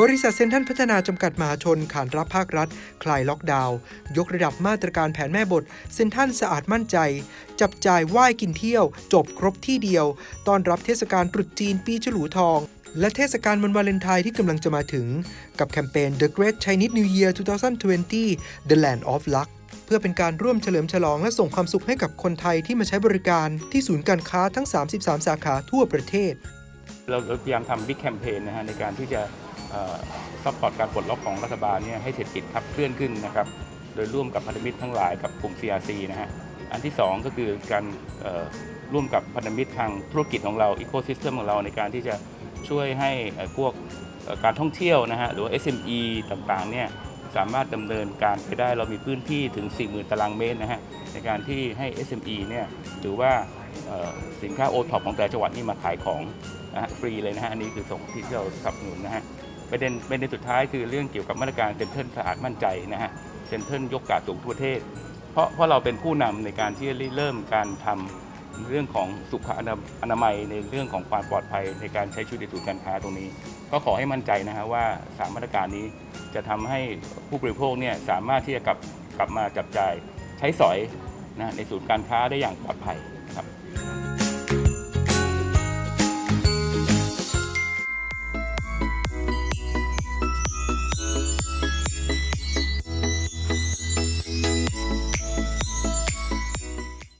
บริษัทเซ็นทรัลพัฒนาจำกัดมหาชนขานรับภาครัฐ คลายล็อกดาวน์ยกระดับมาตรการแผนแม่บท เซ็นทรัลสะอาดมั่นใจ จับจ่ายไหว้กินเที่ยว จบครบที่เดียว ต้อนรับเทศกาลตรุษจีนปีฉลูทอง และเทศกาลวันวาเลนไทน์ที่กำลังจะมาถึง กับแคมเปญ The Great Chinese New Year 2020 The Land of Luck เพื่อเป็นการร่วมเฉลิมฉลองและส่งความสุขให้กับคนไทยที่มาใช้บริการที่ศูนย์การค้าทั้ง 33 สาขาทั่วประเทศ เราเราพยายามทำบิ๊กแคมเปญนะฮะในการที่จะ ซัพพอร์ตการปลดล็อกของรัฐบาลเนี่ยให้เศรษฐกิจขับเคลื่อนขึ้นนะครับ โดยร่วมกับพันธมิตรทั้งหลายกับกลุ่ม CRC นะฮะ อันที่ 2 ก็คือการร่วมกับพันธมิตรทางธุรกิจของเราอีโค y ิสเ m มของเราในการที่จะช่วยให้พวกการท่องเที่ยวนะฮะหรือ SME ต่างๆเนี่ยสามารถดำเนินการไปได้เรามีพื้นที่ถึง 40,000 ตารางเมตรนะฮะในการที่ให้ SME เนี่ยหรือว่าสินค้าโอท็อปของแต่จังหวัดนี่มาขายของนะฮะฟรีเลยนะฮะอันนี้คือส่งที่เราสนับสนุนนะฮะ ประเด็นประเด็นสุดท้ายคือเรื่องเกี่ยวกับมาตรการเซ็นเตอร์สะอาดมั่นใจนะฮะเซ็นเตอร์ยกกาดสูงทั่วประเทศ เพราะเพราะเราเป็นผู้นำในการที่จะเริ่มการทำเรื่องของสุขอนามัยในเรื่องของความปลอดภัยในการใช้ชีวิตในศูนย์การค้าตรงนี้ ก็ขอให้มั่นใจนะฮะว่าสามมาตรการนี้จะทำให้ผู้บริโภคเนี่ยสามารถที่จะกลับกลับมาจับจ่ายใช้สอยนะในศูนย์การค้าได้อย่างปลอดภัย